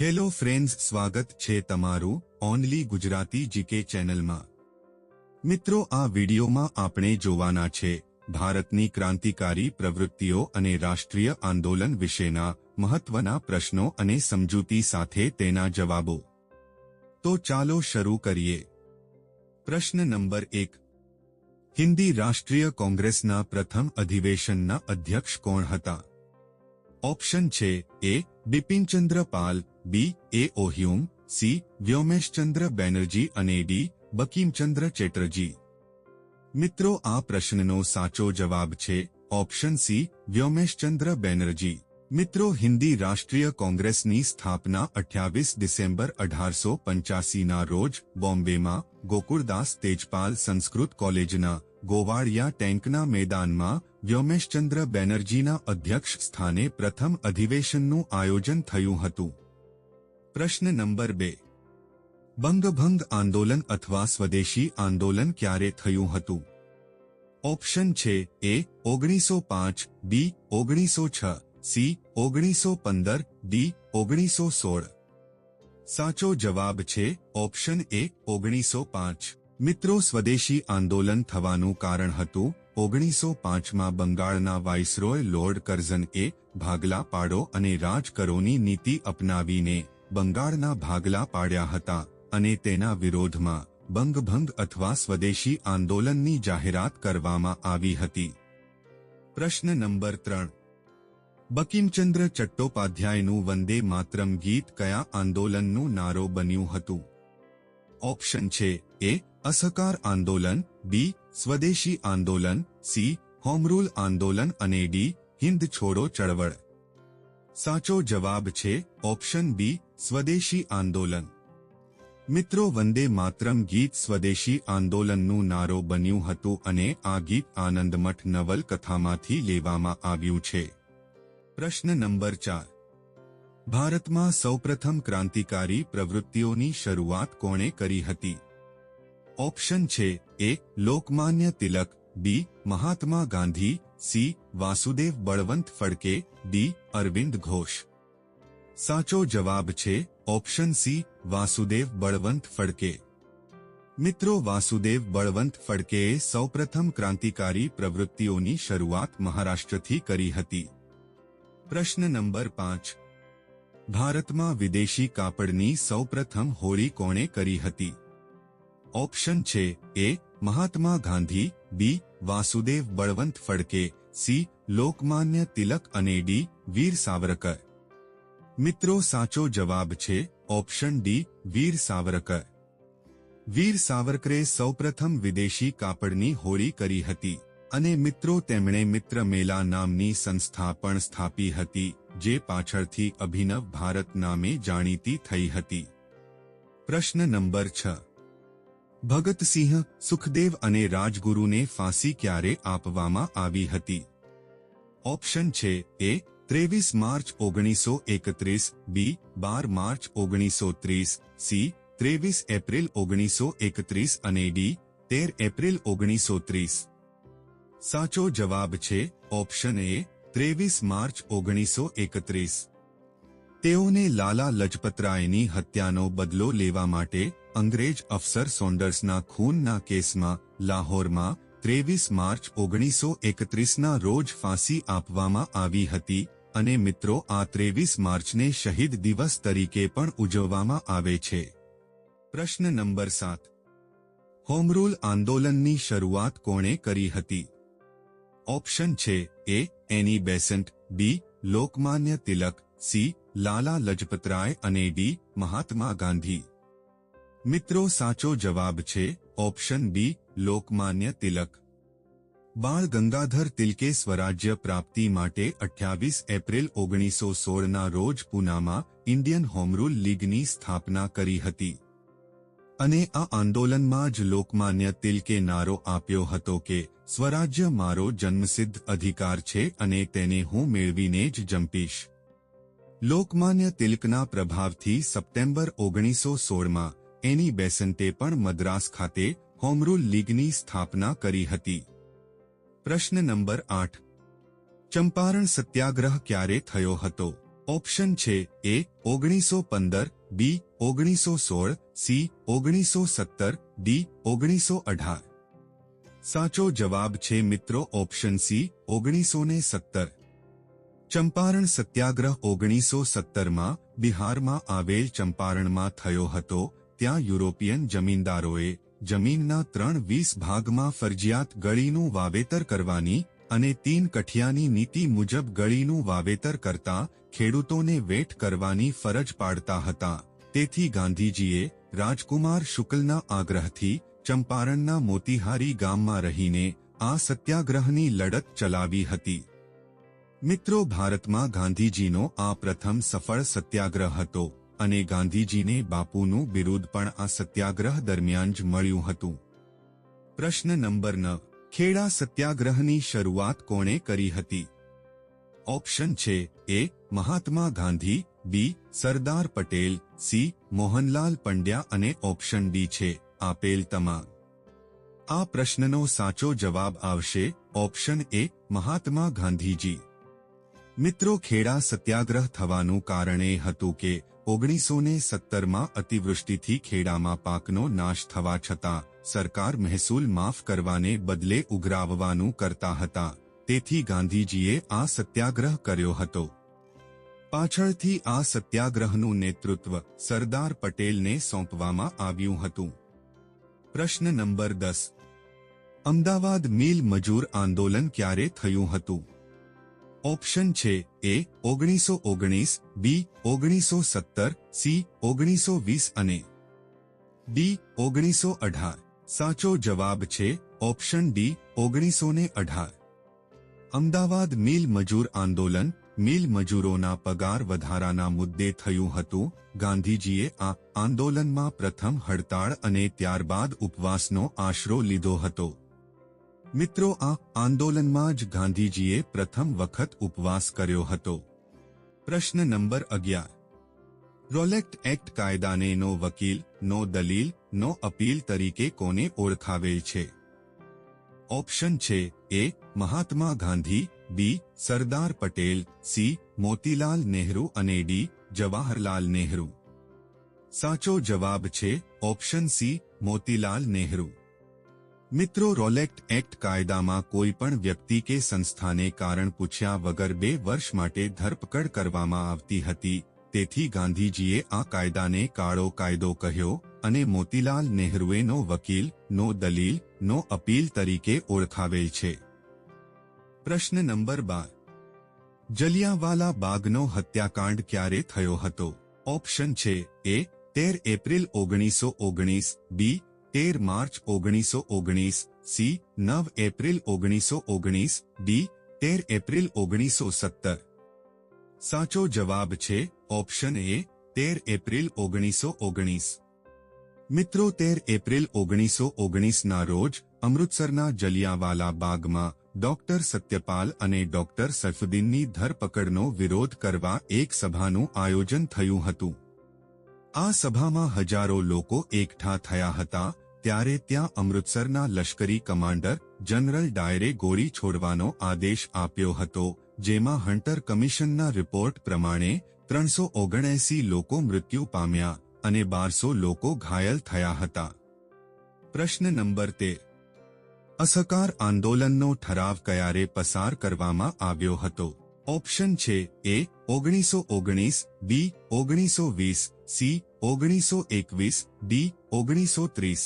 Hello friends, સ્વાગત છે તમારું ઓનલી ગુજરાતી જીકે ચેનલમાં. મિત્રો, આ વિડિયોમાં આપણે જોવાના છે ભારતની ક્રાંતિકારી પ્રવૃત્તિઓ અને રાષ્ટ્રીય આંદોલન વિશેના મહત્વના પ્રશ્નો અને સમજૂતી સાથે તેના જવાબો. તો ચાલો શરૂ કરીએ. પ્રશ્ન નંબર એક. હિન્દી રાષ્ટ્રીય કોંગ્રેસના પ્રથમ અધિવેશનના અધ્યક્ષ કોણ હતા? ઓપ્શન છે A Bipinchandra Pal B A O Hume C Womeshchandra Banerjee અને ડી બકીમચંદ્ર ચેટર્જી મિત્રો આ પ્રશ્નનો સાચો જવાબ છે ઓપ્શન સી વ્યોમેશચંદ્ર બેનર્જી મિત્રો હિન્દી રાષ્ટ્રીય કોંગ્રેસની સ્થાપના અઠ્યાવીસ ડિસેમ્બર અઢારસો પંચ્યાસીના રોજ બોમ્બેમાં ગોકુળદાસ તેજપાલ સંસ્કૃત કોલેજના ગોવાળિયા ટેન્કના મેદાનમાં વ્યોમેશચંદ્ર બેનર્જીના અધ્યક્ષ સ્થાને પ્રથમ અધિવેશનનું આયોજન થયું હતું. પ્રશ્ન નંબર બે. બંગભંગ આંદોલન અથવા સ્વદેશી આંદોલન ક્યારે થયું હતું? ઓપ્શન છે એ ઓગણીસો પાંચ, બી ઓગણીસો છ, સી ઓગણીસો પંદર, ડી ઓગણીસો સોળ. સાચો જવાબ છે ઓપ્શન એ ઓગણીસો પાંચ. મિત્રો, સ્વદેશી આંદોલન થવાનું કારણ હતું. ઓગણીસો પાંચમાં બંગાળના વાઇસરોય લોર્ડ કરઝનએ ભાગલા પાડો અને રાજ કરોની નીતિ અપનાવીને બંગાળના ભાગલા પાડ્યા હતા અને તેના વિરોધમાં બંગભંગ અથવા સ્વદેશી આંદોલનની જાહેરાત કરવામાં આવી હતી. પ્રશ્ન નંબર ત્રણ. બકિમચંદ્ર ચટ્ટોપાધ્યાયનું વંદે માતરમ ગીત કયા આંદોલનનું નારો બન્યું હતું? ઓપ્શન છે એ, અસહકાર આંદોલન, બી, સ્વદેશી આંદોલન, સી, હોમરૂલ આંદોલન અને ડી, હિન્દ છોડો ચળવળ. સાચો જવાબ છે ઓપ્શન બી, સ્વદેશી આંદોલન. મિત્રો વંદે માતરમ ગીત સ્વદેશી આંદોલનનું નારો બન્યું હતું અને આ ગીત આનંદમઠ નવલકથામાંથી લેવામાં આવ્યું છે. પ્રશ્ન નંબર ચાર. ભારતમાં સૌપ્રથમ ક્રાંતિકારી પ્રવૃત્તિઓની શરૂઆત કોણે કરી હતી? ઓપ્શન છે A, Lokmanya Tilak, B, Mahatma Gandhi, C, Vasudev Balwant Phadke, D, Aurobindo Ghosh. સાચો જવાબ છે ઓપ્શન સી, વાસુદેવ બળવંત ફડકે. મિત્રો, વાસુદેવ બળવંત ફડકેએ સૌપ્રથમ ક્રાંતિકારી પ્રવૃત્તિઓની શરૂઆત મહારાષ્ટ્રથી કરી હતી. પ્રશ્ન નંબર પાંચ ભારતમાં વિદેશી કાપડની સૌપ્રથમ હોળી કોણે કરી હતી? ઓપ્શન છે A, Mahatma Gandhi, B, Vasudev Balwant Phadke, C, Lokmanya Tilak અને ડી, વીર સાવરકર. મિત્રો, સાચો જવાબ છે ઓપ્શન ડી, વીર સાવરકર. વીર સાવરકરે સૌપ્રથમ વિદેશી કાપડની હોળી કરી હતી. અને મિત્રો, તેમણે મિત્ર મેલા નામની સંસ્થા પણ સ્થાપી હતી. જે પાછળથી અભિનવ ભારત નામે જાણીતી થઈ હતી. પ્રશ્ન નંબર છ. ભગતસિંહ સુખદેવ અને રાજગુરુને ફાંસી ક્યારે આપવામાં આવી હતી? ઓપ્શન છે એ ત્રેવીસ માર્ચ ઓગણીસો એકત્રીસ, બી બાર માર્ચ ઓગણીસો ત્રીસ, સી ત્રેવીસ એપ્રિલ ઓગણીસો એકત્રીસ અને ડી તેર એપ્રિલ ઓગણીસો ત્રીસ. સાચો જવાબ છે ઓપ્શન એ ત્રેવીસ માર્ચ ઓગણીસો એકત્રીસ. તેઓને લાલા લજપતરાયની હત્યાનો બદલો લેવા માટે અંગ્રેજ અફસર સોન્ડર્સના ખૂનના કેસમાં લાહોરમાં ત્રેવીસ માર્ચ ઓગણીસો એકત્રીસના રોજ ફાંસી આપવામાં આવી હતી અને મિત્રો આ ત્રેવીસ માર્ચને શહીદ દિવસ તરીકે પણ ઉજવવામાં આવે છે. પ્રશ્ન નંબર સાત. હોમરૂલ આંદોલનની શરૂઆત કોણે કરી હતી? ઓપ્શન છે A, Annie Besant B, Lokmanya Tilak, C, Lala Lajpatrai અને ડી, મહાત્મા ગાંધી. મિત્રો સાચો જવાબ છે ઓપ્શન બી, લોકમાન્ય તિલક. બાળ ગંગાધર તિલકે સ્વરાજ્ય પ્રાપ્તિ માટે અઠ્યાવીસ એપ્રિલ ઓગણીસો સોળના રોજ પૂનામાં ઇન્ડિયન હોમરૂલ લીગની સ્થાપના કરી હતી. અને આ આંદોલનમાં જ લોકમાન્ય તિલકે નારો આપ્યો હતો કે, સ્વરાજ્ય મારો જન્મસિદ્ધ અધિકાર છે અને તેને હું મેળવીને જ જંપીશ. લોકમાન્ય તિલકના પ્રભાવથી સપ્ટેમ્બર ઓગણીસો સોળમાં, એની બેસન્ટે પણ મદ્રાસ ખાતે હોમરૂલ લીગની સ્થાપના કરી હતી. પ્રશ્ન નંબર આઠ. ચંપારણ સત્યાગ્રહ ક્યારે થયો હતો? ઓપ્શન છે એ, ઓગણીસો પંદર બી, ઓગણીસો સોળ, સી, ઓગણીસો સત્તર, ડી, ઓગણીસો અઢાર. સાચો જવાબ છે મિત્રો ઓપ્શન સી, ઓગણીસો ને સત્તર. ચંપારણ સત્યાગ્રહ ઓગણીસો સત્તરમાં બિહારમાં આવેલ ચંપારણમાં થયો હતો, ત્યાં યુરોપિયન જમીનદારોએ જમીનના ત્રણ વીસ ભાગમાં ફરજિયાત ગળીનું વાવેતર કરવાની અને તીન કઠિયાની નીતિ મુજબ ગળીનું વાવેતર કરતા ખેડૂતોને વેટ કરવાની ફરજ પાડતા હતા. તેથી ગાંધીજીએ રાજકુમાર શુક્લના આગ્રહથી ચંપારણના મોતીહારી ગામમાં રહીને આ સત્યાગ્રહની લડત ચલાવી હતી. મિત્રો, ભારતમાં ગાંધીજીનો આ પ્રથમ સફળ સત્યાગ્રહ હતો અને ગાંધીજીને બાપુનું બિરુદ પણ આ સત્યાગ્રહ દરમિયાન જ મળ્યું હતું. પ્રશ્ન નંબર ન ખેડા સત્યાગ્રહની શરૂઆત કોણે કરી હતી? ઓપ્શન છે A, Mahatma Gandhi, B, Sardar Patel, C, Mohanlal Pandya અને ઓપ્શન ડી છે, આપેલ તમામ. આ પ્રશ્નનો સાચો જવાબ આવશે, ઓપ્શન એ, મહાત્મા ગાંધીજી. મિત્રો ખેડા સત્યાગ્રહ થવાનું કારણ એ હતું કે ઓગણીસો ને સત્તરમાં અતિવૃષ્ટિથી ખેડામાં પાકનો નાશ થવા છતાં, સરકાર મહેસૂલ માફ કરવાને બદલે ઉઘરાવવાનું કરતા હતા. તેથી ગાંધીજીએ આ સત્યાગ્રહ કર્યો હતો. પાછળથી આ સત્યાગ્રહનું નેતૃત્વ સરદાર પટેલને સોંપવામાં આવ્યું હતું. પ્રશ્ન નંબર દસ. અમદાવાદ મિલ મજૂર આંદોલન ક્યારે થયું હતું? ઓપ્શન છે એ ઓગણીસો ઓગણીસ, બી ઓગણીસો સત્તર, સી ઓગણીસો વીસ અને ડી ઓગણીસો અઢાર. સાચો જવાબ છે ઓપ્શન ડી ઓગણીસો ને અઢાર. અમદાવાદ મિલ મજૂર આંદોલન, મિલ મજૂરોના પગાર વધારાના મુદ્દે થયું હતું. ગાંધીજીએ આ આંદોલનમાં પ્રથમ હડતાળ અને ત્યારબાદ ઉપવાસનો આશરો લીધો હતો. મિત્રો, આ આંદોલનમાં જ ગાંધીજીએ પ્રથમ વખત ઉપવાસ કર્યો હતો. પ્રશ્ન નંબર અગિયાર. રોલેક્ટ એક્ટ કાયદાને નો વકીલ, નો દલીલ, નો અપીલ તરીકે કોને ઓળખાવેલ છે? ઓપ્શન છે A Mahatma Gandhi B Sardar Patel C Motilal Nehru અને ડી જવાહરલાલ નહેરુ સાચો જવાબ છે ઓપ્શન સી મોતીલાલ નહેરુ મિત્રો, રોલેક્ટ એક્ટ કાયદામાં કોઈ પણ વ્યક્તિ કે સંસ્થાને કારણ પૂછ્યા વગર બે વર્ષ માટે ધરપકડ કરવામાં આવતી હતી. તેથી ગાંધીજીએ આ કાયદાને કાળો કાયદો કહ્યો અને મોતીલાલ નેહરુએનો વકીલ, નો દલીલ, નો અપીલ તરીકે ઓળખાવેલ છે. પ્રશ્ન નંબર બાર. જલિયાવાલા બાગનો હત્યાકાંડ ક્યારે થયો હતો? ઓપ્શન છે એ, તેર એપ્રિલ ઓગણીસો ઓગણીસ, બી, તેર માર્ચ ઓગણીસો ઓગણીસ, સી, નવ એપ્રિલ ઓગણીસો ઓગણીસ, ડી, તેર એપ્રિલ ઓગણીસો સત્તર. સાચો જવાબ છે ઓપ્શન એ, તેર એપ્રિલ ઓગણીસો ઓગણીસ. મિત્રો, તેર એપ્રિલ ઓગણીસો ઓગણીસના રોજ અમૃતસરના જલિયાવાલા બાગમાં ડોક્ટર સત્યપાલ અને ડોક્ટર સૈફુદ્દીનની ધરપકડનો વિરોધ કરવા એક સભાનું આયોજન થયું હતું. આ સભામાં હજારો લોકો એકઠા થયા હતા, ત્યારે ત્યાં અમૃતસરના લશ્કરી કમાન્ડર જનરલ ડાયરે ગોળી છોડવાનો આદેશ આપ્યો હતો, જેમાં હન્ટર કમિશનના રિપોર્ટ પ્રમાણે ત્રણસો ઓગણએસી લોકો મૃત્યુ પામ્યા. અને બારસો લોકો ઘાયલ થયા હતા. પ્રશ્ન નંબર તેર અસહકાર આંદોલનનો ઠરાવ કયારે પસાર કરવામાં આવ્યો હતો? ઓપ્શન છે એ, ઓગણીસો ઓગણીસ, બી, ઓગણીસો વીસ, સી, ઓગણીસો એકવીસ, ડી, ઓગણીસો ત્રીસ.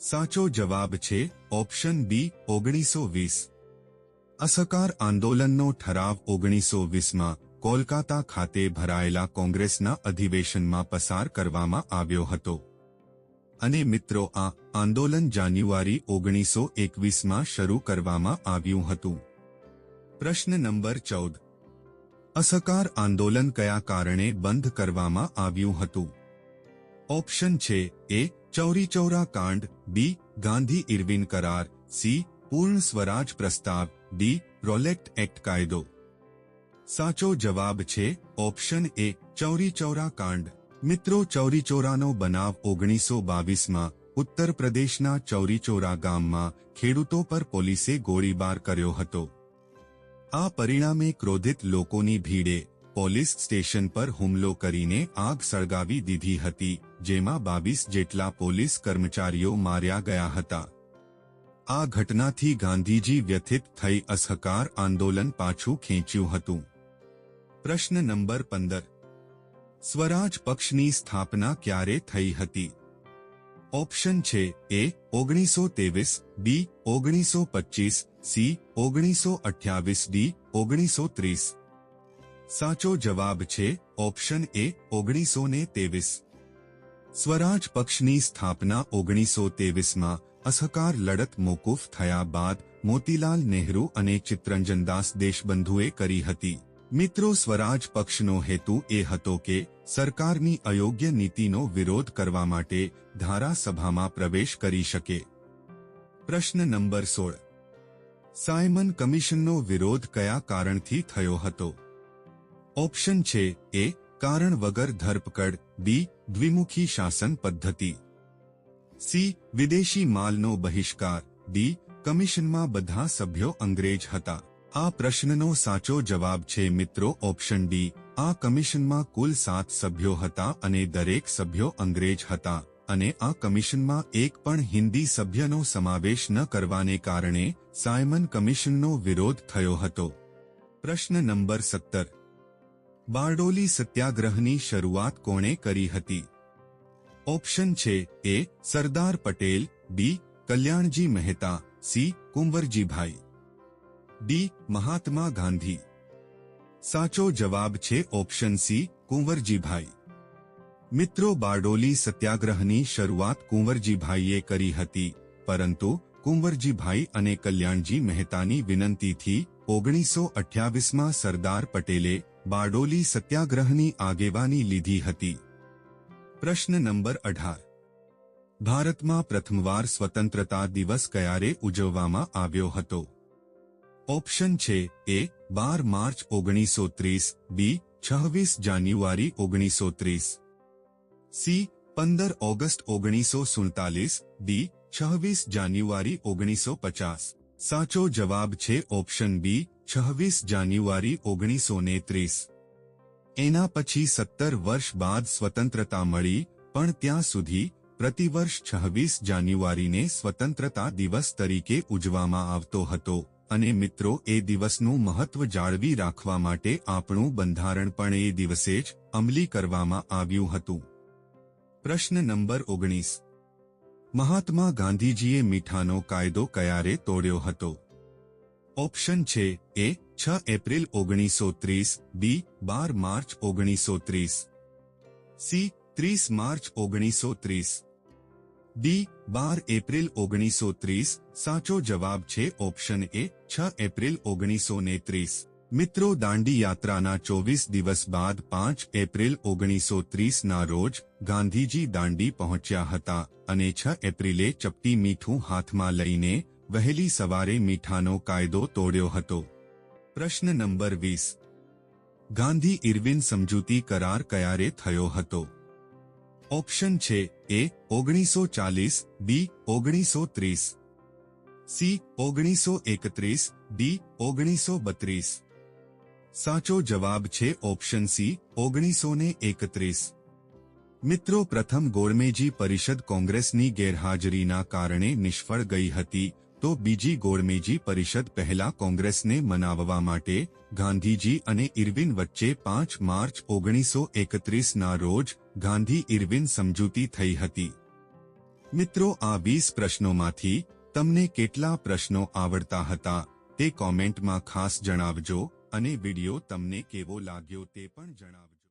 સાચો જવાબ છે ઓપ્શન બી, ઓગણીસો વીસ. અસહકાર આંદોલનનો ઠરાવ ઓગણીસો વીસમાં કોલકાતા ખાતે ભરાયેલા કોંગ્રેસના અધિવેશનમાં પસાર કરવામાં આવ્યો હતો. અને મિત્રો, આ આંદોલન જાન્યુઆરી ઓગણીસો એકવીસમાં શરૂ કરવામાં આવ્યું હતું. પ્રશ્ન નંબર ચૌદ. અસહકાર આંદોલન કયા કારણે બંધ કરવામાં આવ્યું હતું? ઓપ્શન છે એ, ચૌરી ચૌરા કાંડ, બી, ગાંધી ઇરવિન કરાર, સી, પૂર્ણ સ્વરાજ પ્રસ્તાવ, ડી, રોલેક્ટ એક્ટ કાયદો. સાચો જવાબ છે ઓપ્શન એ ચૌરી ચૌરા કાંડ. મિત્રો, ચૌરીચોરાનો બનાવ ઓગણીસો બાવીસમાં ઉત્તર પ્રદેશના ચૌરીચોરા ગામમાં ખેડૂતો પર પોલીસે ગોળીબાર કર્યો હતો. આ પરિણામે ક્રોધિત લોકોની ભીડે પોલીસ સ્ટેશન પર હુમલો કરીને આગ સળગાવી દીધી હતી, જેમાં બાવીસ જેટલા પોલીસ કર્મચારીઓ માર્યા ગયા હતા. આ ઘટનાથી ગાંધીજી વ્યથિત થઈ અસહકાર આંદોલન પાછું ખેંચ્યું હતું. પ્રશ્ન નંબર પંદર. સ્વરાજ પક્ષની સ્થાપના ક્યારે થઈ હતી? ઓપ્શન છે એ ઓગણીસો ત્રેવીસ, બી ઓગણીસો પચીસ, સી ઓગણીસો અઠ્યાવીસ, ડી ઓગણીસો ત્રીસ. સાચો જવાબ છે ઓપ્શન એ ઓગણીસો ને ત્રેવીસ. સ્વરાજ પક્ષની સ્થાપના ઓગણીસો ત્રેવીસમાં અસહકાર લડત મોકૂફ થયા બાદ મોતીલાલ નેહરુ અને ચિત્તરંજનદાસ દેશબંધુએ કરી હતી. મિત્રો, સ્વરાજ પક્ષનો હેતુ એ હતો કે સરકારની અયોગ્ય નીતિનો વિરોધ કરવા માટે ધારાસભામાં પ્રવેશ કરી શકે. પ્રશ્ન નંબર સોળ. સાયમન કમિશનનો વિરોધ કયા કારણથી થયો હતો? ઓપ્શન છે એ, કારણ વગર ધરપકડ, બી, દ્વિમુખી શાસન પદ્ધતિ. સી, વિદેશી માલનો બહિષ્કાર, ડી, કમિશનમાં બધા સભ્યો અંગ્રેજ હતા. આ પ્રશ્નનો સાચો જવાબ છે મિત્રો ઓપ્શન ડી. આ કમિશનમાં કુલ સાત સભ્યો હતા અને દરેક સભ્યો અંગ્રેજ હતા અને આ કમિશનમાં એક પણ હિન્દી સભ્યનો સમાવેશ ન કરવાને કારણે સાયમન કમિશનનો વિરોધ થયો હતો. પ્રશ્ન નંબર સત્તર. બારડોલી સત્યાગ્રહની શરૂઆત કોણે કરી હતી? ઓપ્શન છે A Sardar Patel, B. Kalyanji Mehta, C. Kunvarjibhai. D, Mahatma Gandhi. સાચો જવાબ છે ઓપ્શન સી, કુંવરજીભાઈ. મિત્રો, બારડોલી સત્યાગ્રહની શરૂઆત કુંવરજીભાઈએ કરી હતી, પરંતુ કુંવરજીભાઈ અને કલ્યાણજી મહેતાની વિનંતીથી ઓગણીસો અઠ્યાવીસમાં સરદાર પટેલે બારડોલી સત્યાગ્રહની આગેવાની લીધી હતી. પ્રશ્ન નંબર અઢાર. ભારતમાં પ્રથમવાર સ્વતંત્રતા દિવસ ક્યારે ઉજવવામાં આવ્યો હતો? ઓપ્શન છે એ, બાર માર્ચ ઓગણીસો ત્રીસ બી, છવ્વીસ જાન્યુઆરી ઓગણીસો ત્રીસ સી, પંદર ઓગસ્ટ ઓગણીસો સુડતાલીસ ડી, છવ્વીસ જાન્યુઆરી ઓગણીસો પચાસ સાચો જવાબ છે ઓપ્શન બી, છવ્વીસ જાન્યુઆરી ઓગણીસો ને ત્રીસ એના પછી સત્તર વર્ષ બાદ સ્વતંત્રતા મળી, પણ ત્યાં સુધી પ્રતિવર્ષ છવ્વીસ જાન્યુઆરીને સ્વતંત્રતા દિવસ તરીકે ઉજવામાં આવતો હતો. અને મિત્રો, એ દિવસનું મહત્વ જાળવી રાખવા માટે આપણું બંધારણ પણ એ દિવસે જ અમલી કરવામાં આવ્યું હતું. પ્રશ્ન નંબર ઓગણીસ. મહાત્મા ગાંધીજીએ મીઠાનો કાયદો ક્યારે તોડ્યો હતો? ઓપ્શન છે એ છ એપ્રિલ ઓગણીસો ત્રીસ, બી બાર માર્ચ ઓગણીસો ત્રીસ, સી ત્રીસ માર્ચ ઓગણીસો ત્રીસ. ડી, બાર એપ્રિલ ઓગણીસો ત્રીસ સાચો જવાબ છે ઓપ્શન એ, છ એપ્રિલ ઓગણીસો ને ત્રીસ મિત્રો દાંડી યાત્રાના ચોવીસ દિવસ બાદ પાંચ એપ્રિલ ઓગણીસો ત્રીસના રોજ ગાંધીજી દાંડી પહોંચ્યા હતા અને છ એપ્રિલે ચપટી મીઠું હાથમાં લઈને વહેલી સવારે મીઠાનો કાયદો તોડ્યો હતો. પ્રશ્ન નંબર વીસ. ગાંધી ઇરવિન સમજૂતી કરાર કયારે થયો હતો? ઓપ્શન છે એ ઓગણીસો ચાલીસ, બી ઓગણીસો ત્રીસ, સી ઓગણીસો એકત્રીસ, ડી ઓગણીસો બત્રીસ. સાચો જવાબ છે ઓપ્શન સી ઓગણીસો ને એકત્રીસ. મિત્રો, પ્રથમ ગોળમેજી પરિષદ કોંગ્રેસની ગેરહાજરીના કારણે નિષ્ફળ ગઈ હતી. તો બીજી ગોળમેજી પરિષદ પહેલા કોંગ્રેસને મનાવવા માટે ગાંધીજી અને ઇરવિન વચ્ચે પાંચ માર્ચ ઓગણીસો એકત્રીસના રોજ ગાંધી ઇરવિન સમજૂતી થઈ હતી. મિત્રો, આ વીસ પ્રશ્નોમાંથી તમને કેટલા પ્રશ્નો આવડતા હતા તે કોમેન્ટમાં ખાસ જણાવજો અને વિડિયો તમને કેવો લાગ્યો તે પણ જણાવજો.